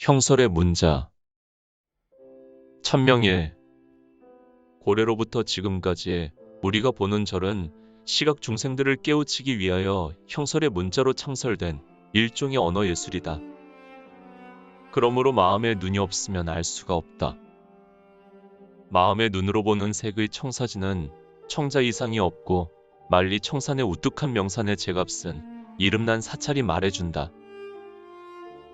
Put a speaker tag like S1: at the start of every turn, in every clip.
S1: 형설의 문자 천명예 고래로부터 지금까지 우리가 보는 절은 시각 중생들을 깨우치기 위하여 형설의 문자로 창설된 일종의 언어 예술이다. 그러므로 마음에 눈이 없으면 알 수가 없다. 마음의 눈으로 보는 색의 청사진은 청자 이상이 없고 말리 청산의 우뚝한 명산의 제값은 이름난 사찰이 말해준다.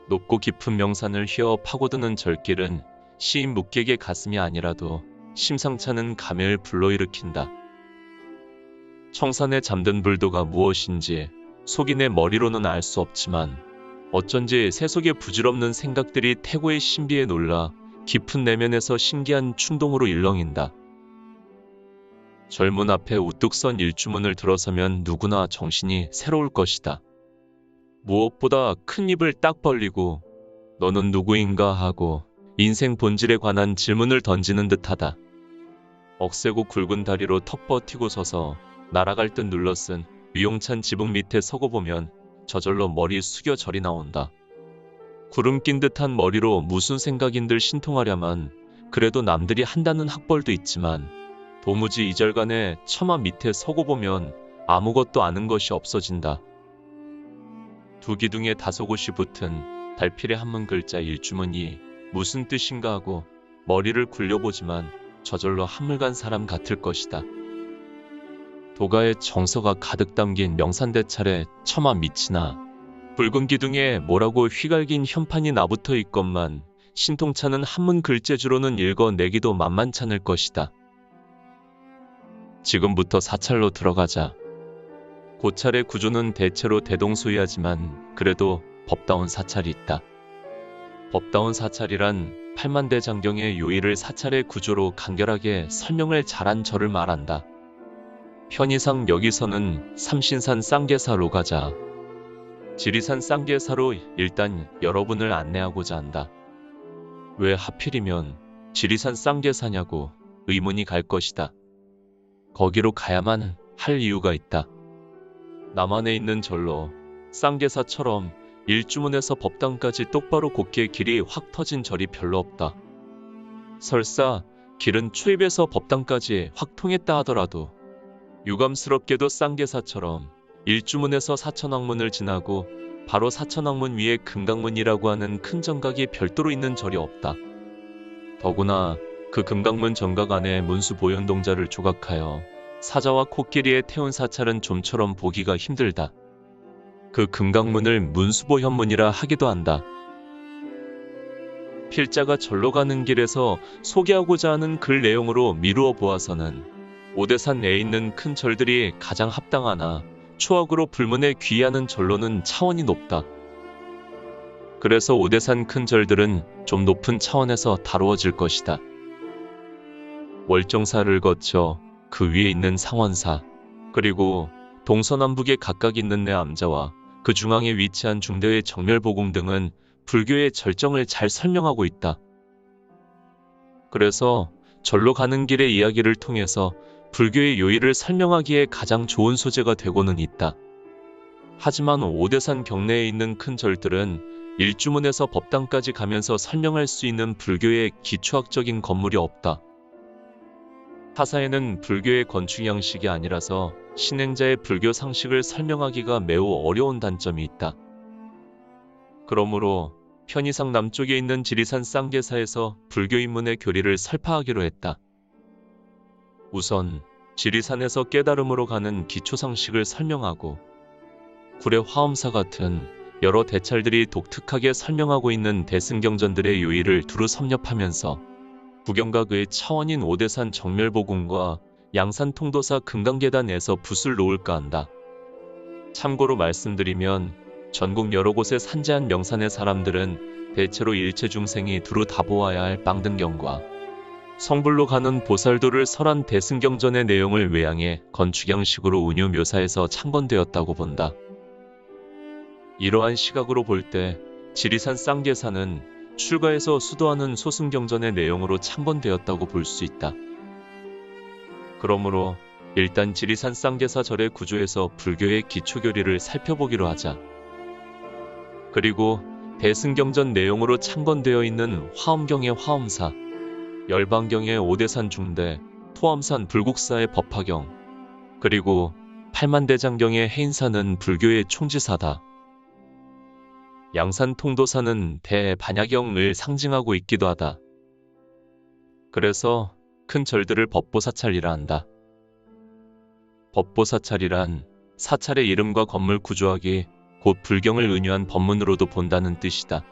S1: 높고 깊은 명산을 휘어 파고드는 절길은 시인 묵객의 가슴이 아니라도 심상찮은 감회를 불러일으킨다. 청산에 잠든 불도가 무엇인지 속인의 머리로는 알 수 없지만 어쩐지 세속의 부질없는 생각들이 태고의 신비에 놀라 깊은 내면에서 신기한 충동으로 일렁인다. 젊은 앞에 우뚝 선 일주문을 들어서면 누구나 정신이 새로울 것이다. 무엇보다 큰 입을 딱 벌리고 너는 누구인가 하고 인생 본질에 관한 질문을 던지는 듯하다. 억세고 굵은 다리로 턱 버티고 서서 날아갈 듯 눌러쓴 위용찬 지붕 밑에 서고 보면 저절로 머리 숙여 절이 나온다. 구름 낀 듯한 머리로 무슨 생각인 들 신통하려면 그래도 남들이 한다는 학벌도 있지만 도무지 이절간에 처마 밑에 서고 보면 아무것도 아는 것이 없어진다. 두 기둥에 다소 곳이 붙은 달필의 한문 글자 일주문이 무슨 뜻인가 하고 머리를 굴려보지만 저절로 한물간 사람 같을 것이다. 도가의 정서가 가득 담긴 명산대찰의 처마 밑이나 붉은 기둥에 뭐라고 휘갈긴 현판이 나붙어 있건만 신통차는 한문 글재주로는 읽어내기도 만만찮을 것이다. 지금부터 사찰로 들어가자. 고찰의 구조는 대체로 대동소이하지만 그래도 법다운 사찰이 있다. 법다운 사찰이란 팔만대 장경의 요의를 사찰의 구조로 간결하게 설명을 잘한 절을 말한다. 편의상 여기서는 삼신산 쌍계사로 가자. 지리산 쌍계사로 일단 여러분을 안내하고자 한다. 왜 하필이면 지리산 쌍계사냐고 의문이 갈 것이다. 거기로 가야만 할 이유가 있다. 남한에 있는 절로 쌍계사처럼 일주문에서 법당까지 똑바로 곱게 길이 확 터진 절이 별로 없다. 설사 길은 초입에서 법당까지 확 통했다 하더라도 유감스럽게도 쌍계사처럼 일주문에서 사천왕문을 지나고 바로 사천왕문 위에 금강문이라고 하는 큰 정각이 별도로 있는 절이 없다. 더구나 그 금강문 정각 안에 문수 보현동자를 조각하여 사자와 코끼리에 태운 사찰은 좀처럼 보기가 힘들다. 그 금강문을 문수보 현문이라 하기도 한다. 필자가 절로 가는 길에서 소개하고자 하는 글 내용으로 미루어 보아서는 오대산 내에 있는 큰 절들이 가장 합당하나 초학으로 불문에 귀하는 절로는 차원이 높다. 그래서 오대산 큰 절들은 좀 높은 차원에서 다루어질 것이다. 월정사를 거쳐 그 위에 있는 상원사, 그리고 동서남북에 각각 있는 내 암자와 그 중앙에 위치한 중대의 정멸보궁 등은 불교의 절정을 잘 설명하고 있다. 그래서 절로 가는 길의 이야기를 통해서 불교의 요의를 설명하기에 가장 좋은 소재가 되고는 있다. 하지만 오대산 경내에 있는 큰 절들은 일주문에서 법당까지 가면서 설명할 수 있는 불교의 기초학적인 건물이 없다. 타사에는 불교의 건축 양식이 아니라서 신행자의 불교 상식을 설명하기가 매우 어려운 단점이 있다. 그러므로 편의상 남쪽에 있는 지리산 쌍계사에서 불교 인문의 교리를 설파하기로 했다. 우선 지리산에서 깨달음으로 가는 기초 상식을 설명하고 구례 화엄사 같은 여러 대찰들이 독특하게 설명하고 있는 대승경전들의 요의를 두루 섭렵하면서 구경각의 차원인 오대산 정멸보궁과 양산 통도사 금강계단에서 붓을 놓을까 한다. 참고로 말씀드리면 전국 여러 곳에 산재한 명산의 사람들은 대체로 일체 중생이 두루 다 보아야 할 빵등경과 성불로 가는 보살도를 설한 대승경전의 내용을 외양해 건축 양식으로 운유 묘사해서 창건되었다고 본다. 이러한 시각으로 볼 때 지리산 쌍계사는 출가에서 수도하는 소승경전의 내용으로 창건되었다고 볼 수 있다. 그러므로 일단 지리산 쌍계사 절의 구조에서 불교의 기초교리를 살펴보기로 하자. 그리고 대승경전 내용으로 창건되어 있는 화엄경의 화엄사, 열방경의 오대산 중대, 토암산 불국사의 법화경, 그리고 팔만대장경의 해인사는 불교의 총지사다. 양산 통도사는 대반야경을 상징하고 있기도 하다. 그래서 큰 절들을 법보사찰이라 한다. 법보사찰이란 사찰의 이름과 건물 구조학이 곧 불경을 은유한 법문으로도 본다는 뜻이다.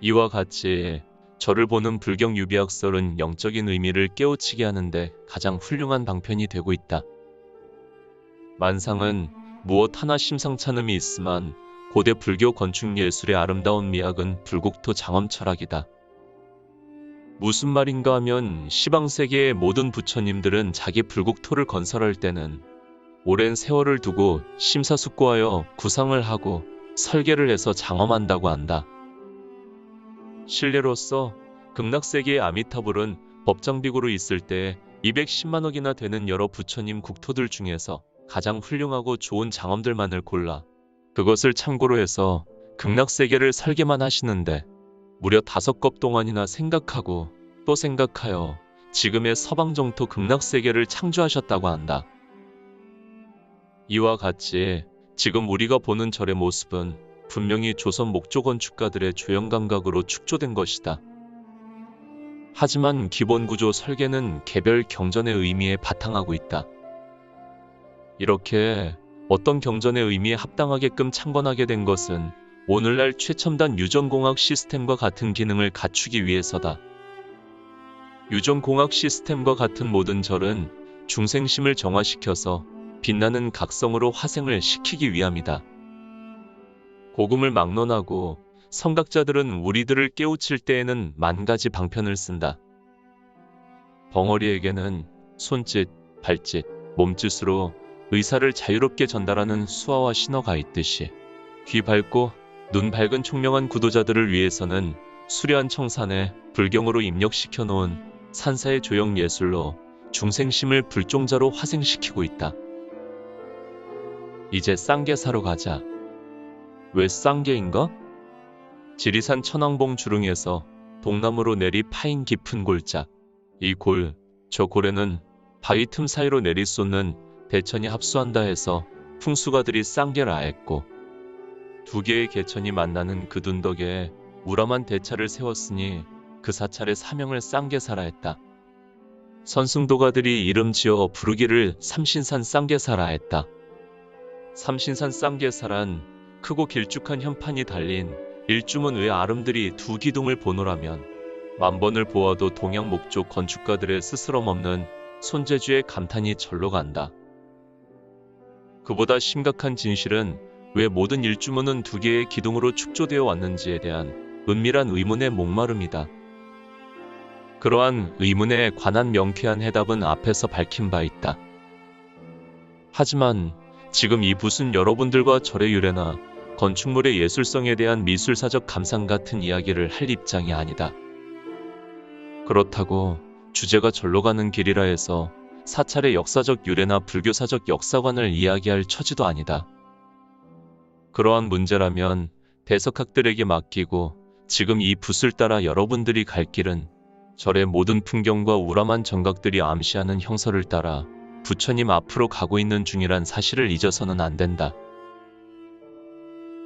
S1: 이와 같이 절을 보는 불경 유비학설은 영적인 의미를 깨우치게 하는데 가장 훌륭한 방편이 되고 있다. 만상은 무엇 하나 심상찮음이 있으만 고대 불교 건축 예술의 아름다운 미학은 불국토 장엄 철학이다. 무슨 말인가 하면 시방세계의 모든 부처님들은 자기 불국토를 건설할 때는 오랜 세월을 두고 심사숙고하여 구상을 하고 설계를 해서 장엄한다고 한다. 실례로서 극락세계의 아미타불은 법장비구로 있을 때 210만억이나 되는 여러 부처님 국토들 중에서 가장 훌륭하고 좋은 장엄들만을 골라 그것을 참고로 해서 극락세계를 설계만 하시는데 무려 다섯 겁 동안이나 생각하고 또 생각하여 지금의 서방정토 극락세계를 창조하셨다고 한다. 이와 같이 지금 우리가 보는 절의 모습은 분명히 조선 목조 건축가들의 조형 감각으로 축조된 것이다. 하지만 기본 구조 설계는 개별 경전의 의미에 바탕하고 있다. 이렇게 어떤 경전의 의미에 합당하게끔 창건하게 된 것은 오늘날 최첨단 유전공학 시스템과 같은 기능을 갖추기 위해서다. 유전공학 시스템과 같은 모든 절은 중생심을 정화시켜서 빛나는 각성으로 화생을 시키기 위함이다. 고금을 막론하고 성각자들은 우리들을 깨우칠 때에는 만 가지 방편을 쓴다. 벙어리에게는 손짓, 발짓, 몸짓으로 의사를 자유롭게 전달하는 수화와 신호가 있듯이 귀 밝고 눈 밝은 총명한 구도자들을 위해서는 수려한 청산에 불경으로 입력시켜 놓은 산사의 조형 예술로 중생심을 불종자로 화생시키고 있다. 이제 쌍계 사러 가자. 왜 쌍계인가? 지리산 천왕봉 주릉에서 동남으로 내리 파인 깊은 골짝. 이 골, 저 골에는 바위 틈 사이로 내리 쏟는 대천이 합수한다 해서 풍수가들이 쌍계라 했고 두 개의 개천이 만나는 그 둔덕에 우람한 대차를 세웠으니 그 사찰의 사명을 쌍계사라 했다. 선승도가들이 이름 지어 부르기를 삼신산 쌍계사라 했다. 삼신산 쌍계사란 크고 길쭉한 현판이 달린 일주문 외 아름들이 두 기둥을 보노라면 만번을 보아도 동양 목조 건축가들의 스스럼 없는 손재주에 감탄이 절로 간다. 그보다 심각한 진실은 왜 모든 일주문은 두 개의 기둥으로 축조되어 왔는지에 대한 은밀한 의문의 목마름이다. 그러한 의문에 관한 명쾌한 해답은 앞에서 밝힌 바 있다. 하지만 지금 이 붓은 여러분들과 절의 유래나 건축물의 예술성에 대한 미술사적 감상 같은 이야기를 할 입장이 아니다. 그렇다고 주제가 절로 가는 길이라 해서 사찰의 역사적 유래나 불교사적 역사관을 이야기할 처지도 아니다. 그러한 문제라면 대석학들에게 맡기고 지금 이 붓을 따라 여러분들이 갈 길은 절의 모든 풍경과 우람한 정각들이 암시하는 형설을 따라 부처님 앞으로 가고 있는 중이란 사실을 잊어서는 안 된다.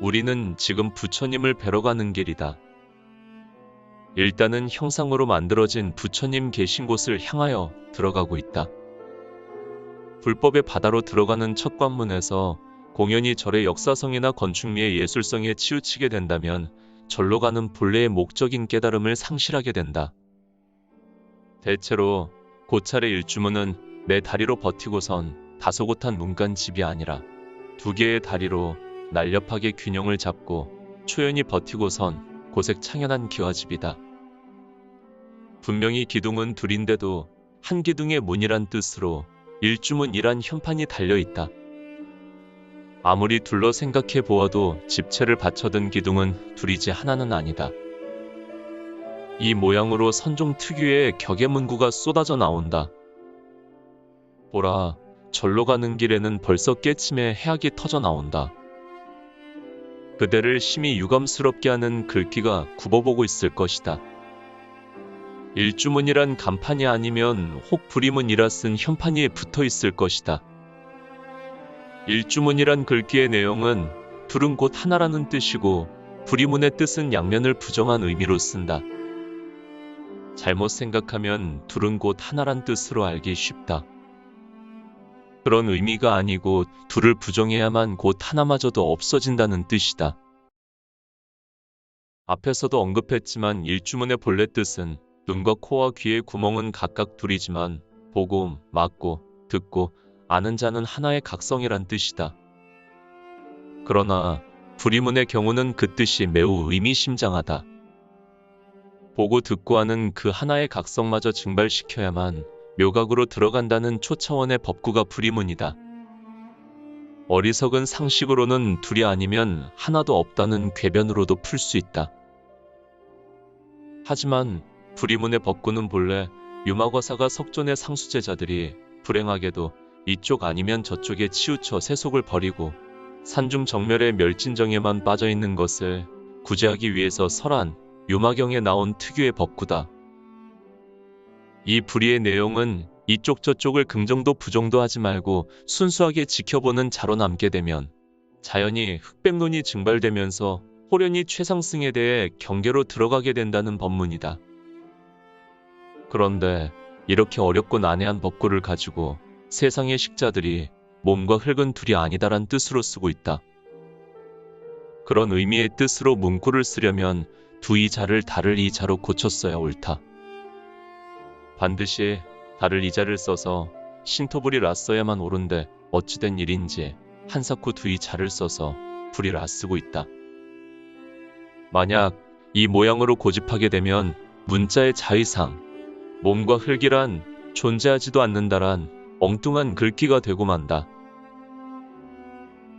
S1: 우리는 지금 부처님을 뵈러 가는 길이다. 일단은 형상으로 만들어진 부처님 계신 곳을 향하여 들어가고 있다. 불법의 바다로 들어가는 첫 관문에서 공연히 절의 역사성이나 건축미의 예술성에 치우치게 된다면 절로 가는 본래의 목적인 깨달음을 상실하게 된다. 대체로 고찰의 일주문은 내 다리로 버티고선 다소곳한 문간집이 아니라 두 개의 다리로 날렵하게 균형을 잡고 초연히 버티고선 고색 창연한 기와집이다. 분명히 기둥은 둘인데도 한 기둥의 문이란 뜻으로 일주문이란 현판이 달려있다. 아무리 둘러 생각해 보아도 집체를 받쳐든 기둥은 둘이지 하나는 아니다. 이 모양으로 선종 특유의 격의 문구가 쏟아져 나온다. 보라, 절로 가는 길에는 벌써 깨침에 해악이 터져 나온다. 그대를 심히 유감스럽게 하는 글귀가 굽어보고 있을 것이다. 일주문이란 간판이 아니면 혹 불이문이라 쓴 현판이 붙어 있을 것이다. 일주문이란 글귀의 내용은 둘은 곧 하나라는 뜻이고 불이문의 뜻은 양면을 부정한 의미로 쓴다. 잘못 생각하면 둘은 곧 하나란 뜻으로 알기 쉽다. 그런 의미가 아니고 둘을 부정해야만 곧 하나마저도 없어진다는 뜻이다. 앞에서도 언급했지만 일주문의 본래 뜻은 눈과 코와 귀의 구멍은 각각 둘이지만 보고, 맞고, 듣고, 아는 자는 하나의 각성이란 뜻이다. 그러나 불이문의 경우는 그 뜻이 매우 의미심장하다. 보고 듣고 하는 그 하나의 각성마저 증발시켜야만 묘각으로 들어간다는 초차원의 법구가 불이문이다. 어리석은 상식으로는 둘이 아니면 하나도 없다는 궤변으로도 풀 수 있다. 하지만 불이문의 법구는 본래 유마과사가 석존의 상수제자들이 불행하게도 이쪽 아니면 저쪽에 치우쳐 세속을 버리고 산중 정멸의 멸진정에만 빠져 있는 것을 구제하기 위해서 설한 유마경에 나온 특유의 법구다. 이 불의의 내용은 이쪽 저쪽을 긍정도 부정도 하지 말고 순수하게 지켜보는 자로 남게 되면 자연히 흑백론이 증발되면서 호련히 최상승에 대해 경계로 들어가게 된다는 법문이다. 그런데 이렇게 어렵고 난해한 법구를 가지고 세상의 식자들이 몸과 흙은 둘이 아니다란 뜻으로 쓰고 있다. 그런 의미의 뜻으로 문구를 쓰려면 두 이자를 다를 이자로 고쳤어야 옳다. 반드시 다를 이자를 써서 신토불이 랐어야만 옳은데 어찌된 일인지 한사코 두 이자를 써서 불이 랐쓰고 있다. 만약 이 모양으로 고집하게 되면 문자의 자의상 몸과 흙이란 존재하지도 않는다란 엉뚱한 글귀가 되고 만다.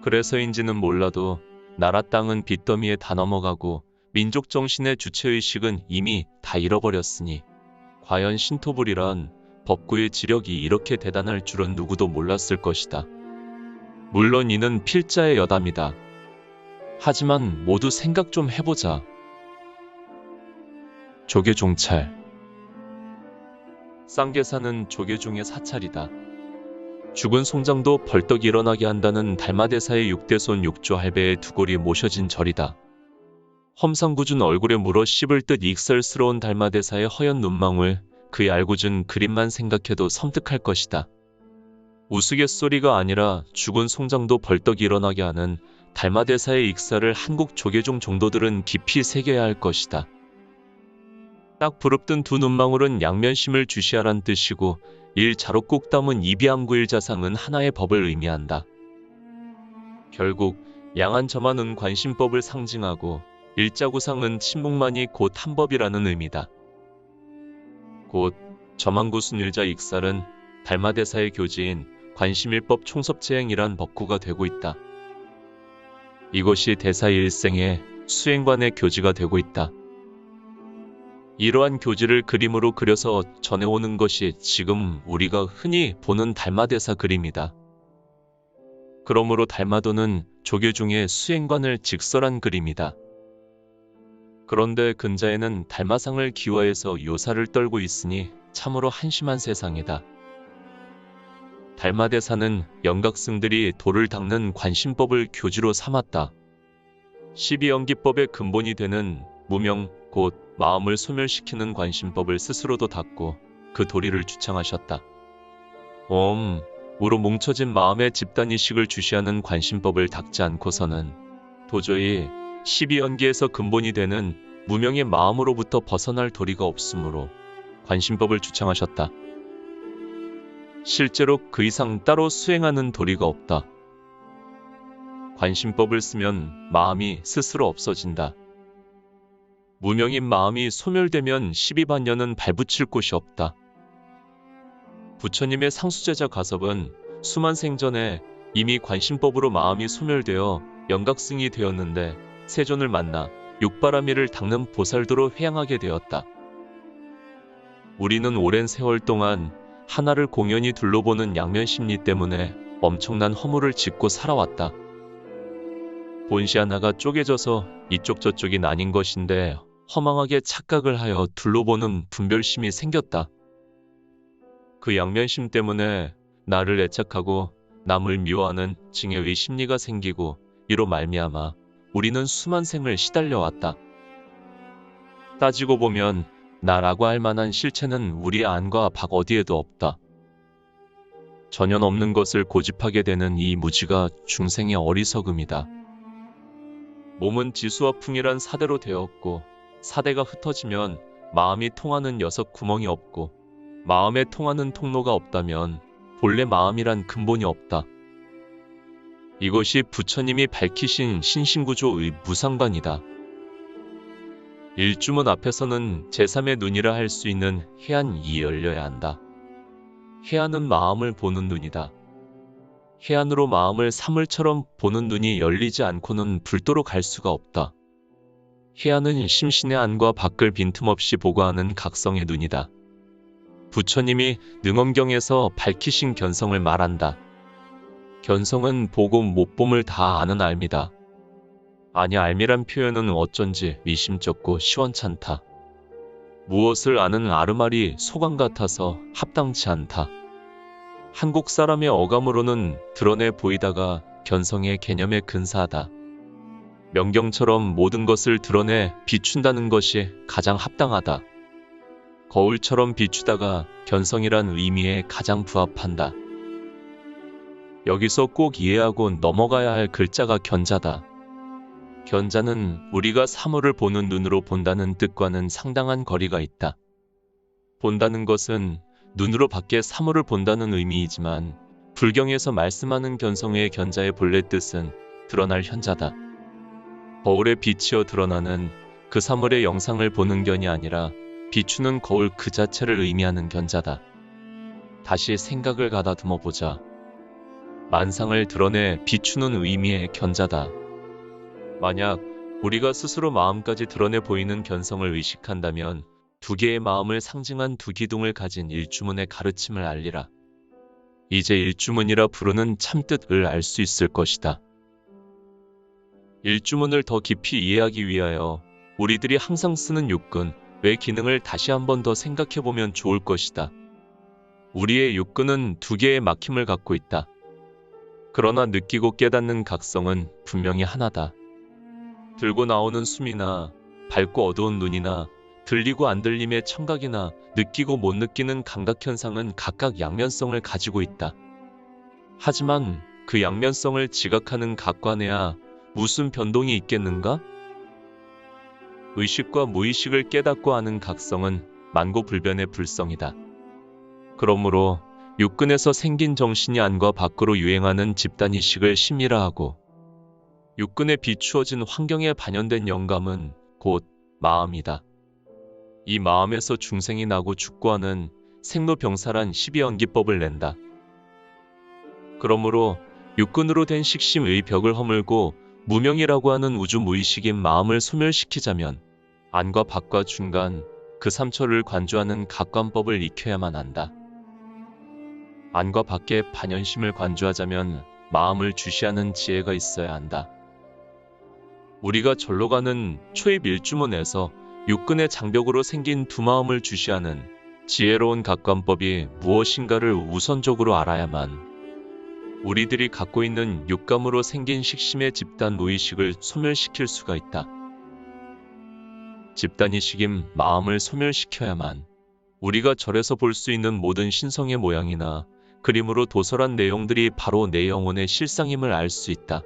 S1: 그래서인지는 몰라도 나라 땅은 빚더미에 다 넘어가고 민족 정신의 주체의식은 이미 다 잃어버렸으니 과연 신토불이란 법구의 지력이 이렇게 대단할 줄은 누구도 몰랐을 것이다. 물론 이는 필자의 여담이다. 하지만 모두 생각 좀 해보자. 조계종찰 쌍계사는 조계종의 사찰이다. 죽은 송장도 벌떡 일어나게 한다는 달마대사의 육대손 육조 할배의 두골이 모셔진 절이다. 험상궂은 얼굴에 물어 씹을 듯 익설스러운 달마대사의 허연 눈망울, 그의 알궂은 그림만 생각해도 섬뜩할 것이다. 우스갯소리가 아니라 죽은 송장도 벌떡 일어나게 하는 달마대사의 익사를 한국 조계종 정도들은 깊이 새겨야 할 것이다. 딱 부릅뜬 두 눈망울은 양면심을 주시하란 뜻이고 일자로 꾹 담은 이비암구일 자상은 하나의 법을 의미한다. 결국 양한 저만은 관심법을 상징하고 일자구상은 침묵만이 곧 한법이라는 의미다. 곧 저만구 순일자 익살은 달마대사의 교지인 관심일법 총섭재행이란 법구가 되고 있다. 이것이 대사 일생의 수행관의 교지가 되고 있다. 이러한 교지를 그림으로 그려서 전해오는 것이 지금 우리가 흔히 보는 달마대사 그림이다. 그러므로 달마도는 조교 중에 수행관을 직설한 그림이다. 그런데 근자에는 달마상을 기화해서 요사를 떨고 있으니 참으로 한심한 세상이다. 달마대사는 영각승들이 돌을 닦는 관심법을 교지로 삼았다. 12연기법의 근본이 되는 무명, 곧 마음을 소멸시키는 관심법을 스스로도 닦고 그 도리를 주창하셨다. 엄, 우로 뭉쳐진 마음의 집단이식을 주시하는 관심법을 닦지 않고서는 도저히 12연기에서 근본이 되는 무명의 마음으로부터 벗어날 도리가 없으므로 관심법을 주창하셨다. 실제로 그 이상 따로 수행하는 도리가 없다. 관심법을 쓰면 마음이 스스로 없어진다. 무명인 마음이 소멸되면 12반년은 발붙일 곳이 없다. 부처님의 상수제자 가섭은 수만 생전에 이미 관심법으로 마음이 소멸되어 영각승이 되었는데 세존을 만나 육바라미를 닦는 보살도로 회양하게 되었다. 우리는 오랜 세월 동안 하나를 공연히 둘러보는 양면 심리 때문에 엄청난 허물을 짓고 살아왔다. 본시 하나가 쪼개져서 이쪽 저쪽이 나뉜 것인데 허망하게 착각을 하여 둘러보는 분별심이 생겼다. 그 양면심 때문에 나를 애착하고 남을 미워하는 증여의 심리가 생기고 이로 말미암아 우리는 수만 생을 시달려 왔다. 따지고 보면 나라고 할 만한 실체는 우리 안과 밖 어디에도 없다. 전혀 없는 것을 고집하게 되는 이 무지가 중생의 어리석음이다. 몸은 지수와 풍이란 사대로 되었고 사대가 흩어지면 마음이 통하는 여섯 구멍이 없고 마음에 통하는 통로가 없다면 본래 마음이란 근본이 없다. 이것이 부처님이 밝히신 신신구조의 무상관이다. 일주문 앞에서는 제3의 눈이라 할 수 있는 해안이 열려야 한다. 해안은 마음을 보는 눈이다. 해안으로 마음을 사물처럼 보는 눈이 열리지 않고는 불도로 갈 수가 없다. 해안은 심신의 안과 밖을 빈틈없이 보고하는 각성의 눈이다. 부처님이 능엄경에서 밝히신 견성을 말한다. 견성은 보고 못 봄을 다 아는 알미다. 아니 알미란 표현은 어쩐지 미심쩍고 시원찮다. 무엇을 아는 아르말이 소감 같아서 합당치 않다. 한국 사람의 어감으로는 드러내 보이다가 견성의 개념에 근사하다. 명경처럼 모든 것을 드러내 비춘다는 것이 가장 합당하다. 거울처럼 비추다가 견성이란 의미에 가장 부합한다. 여기서 꼭 이해하고 넘어가야 할 글자가 견자다. 견자는 우리가 사물을 보는 눈으로 본다는 뜻과는 상당한 거리가 있다. 본다는 것은 눈으로 밖에 사물을 본다는 의미이지만 불경에서 말씀하는 견성의 견자의 본래 뜻은 드러날 현자다. 거울에 비치어 드러나는 그 사물의 영상을 보는 견이 아니라 비추는 거울 그 자체를 의미하는 견자다. 다시 생각을 가다듬어 보자. 만상을 드러내 비추는 의미의 견자다. 만약 우리가 스스로 마음까지 드러내 보이는 견성을 의식한다면 두 개의 마음을 상징한 두 기둥을 가진 일주문의 가르침을 알리라. 이제 일주문이라 부르는 참뜻을 알 수 있을 것이다. 일주문을 더 깊이 이해하기 위하여 우리들이 항상 쓰는 육근, 왜 기능을 다시 한번 더 생각해 보면 좋을 것이다. 우리의 육근은 두 개의 막힘을 갖고 있다. 그러나 느끼고 깨닫는 각성은 분명히 하나다. 들고 나오는 숨이나 밝고 어두운 눈이나 들리고 안 들림의 청각이나 느끼고 못 느끼는 감각 현상은 각각 양면성을 가지고 있다. 하지만 그 양면성을 지각하는 각관에야 무슨 변동이 있겠는가? 의식과 무의식을 깨닫고 하는 각성은 만고불변의 불성이다. 그러므로 육근에서 생긴 정신이 안과 밖으로 유행하는 집단의식을 심리라하고 육근에 비추어진 환경에 반영된 영감은 곧 마음이다. 이 마음에서 중생이 나고 죽고 하는 생로병사란 12연기법을 낸다. 그러므로 육근으로 된 식심의 벽을 허물고 무명이라고 하는 우주 무의식인 마음을 소멸시키자면 안과 밖과 중간 그 삼초를 관주하는 각관법을 익혀야만 한다. 안과 밖의 반연심을 관주하자면 마음을 주시하는 지혜가 있어야 한다. 우리가 절로 가는 초입 일주문에서 육근의 장벽으로 생긴 두 마음을 주시하는 지혜로운 각관법이 무엇인가를 우선적으로 알아야만 우리들이 갖고 있는 육감으로 생긴 식심의 집단 무의식을 소멸시킬 수가 있다. 집단의식임 마음을 소멸시켜야만 우리가 절에서 볼 수 있는 모든 신성의 모양이나 그림으로 도설한 내용들이 바로 내 영혼의 실상임을 알 수 있다.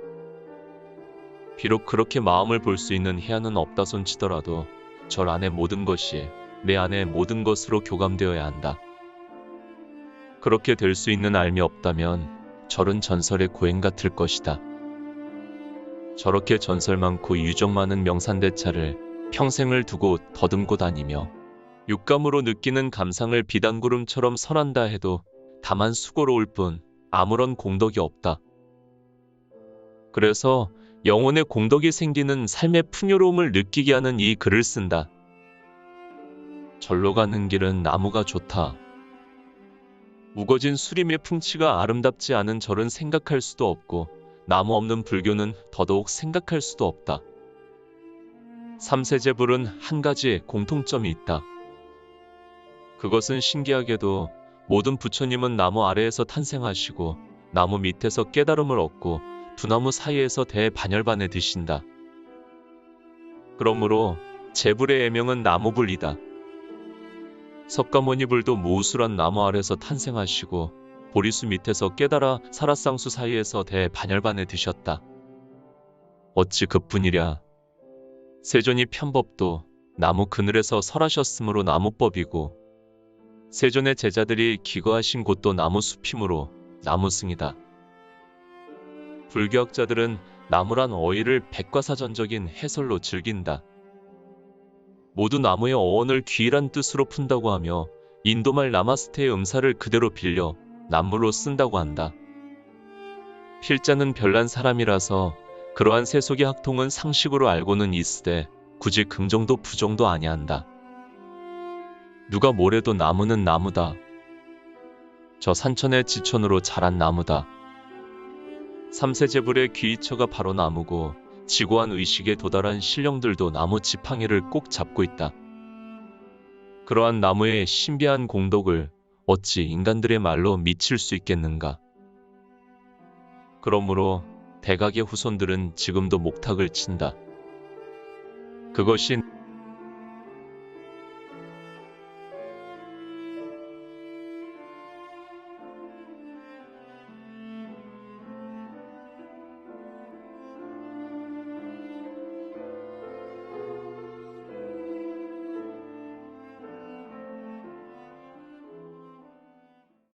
S1: 비록 그렇게 마음을 볼 수 있는 해안은 없다 손치더라도 절 안의 모든 것이 내 안의 모든 것으로 교감되어야 한다. 그렇게 될 수 있는 알미 없다면 절은 전설의 고행 같을 것이다. 저렇게 전설 많고 유적 많은 명산대차를 평생을 두고 더듬고 다니며 육감으로 느끼는 감상을 비단구름처럼 설한다 해도 다만 수고로울 뿐 아무런 공덕이 없다. 그래서 영혼의 공덕이 생기는 삶의 풍요로움을 느끼게 하는 이 글을 쓴다. 절로 가는 길은 나무가 좋다. 우거진 수림의 풍치가 아름답지 않은 절은 생각할 수도 없고 나무 없는 불교는 더더욱 생각할 수도 없다. 삼세제불은 한 가지 공통점이 있다. 그것은 신기하게도 모든 부처님은 나무 아래에서 탄생하시고 나무 밑에서 깨달음을 얻고 두 나무 사이에서 대반열반에 드신다. 그러므로 제불의 애명은 나무불이다. 석가모니불도 무우수란 나무 아래서 탄생하시고 보리수 밑에서 깨달아 사라쌍수 사이에서 대반열반에 드셨다. 어찌 그뿐이랴. 세존이 편법도 나무 그늘에서 설하셨으므로 나무법이고 세존의 제자들이 기거하신 곳도 나무숲이므로 나무승이다. 불교학자들은 나무란 어휘를 백과사전적인 해설로 즐긴다. 모두 나무의 어원을 귀일한 뜻으로 푼다고 하며 인도말 나마스테의 음사를 그대로 빌려 남물로 쓴다고 한다. 필자는 별난 사람이라서 그러한 세속의 학통은 상식으로 알고는 있으되 굳이 긍정도 부정도 아니한다. 누가 뭐래도 나무는 나무다. 저 산천의 지천으로 자란 나무다. 삼세제불의 귀이처가 바로 나무고 지고한 의식에 도달한 신령들도 나무 지팡이를 꼭 잡고 있다. 그러한 나무의 신비한 공덕을 어찌 인간들의 말로 미칠 수 있겠는가? 그러므로 대각의 후손들은 지금도 목탁을 친다. 그것이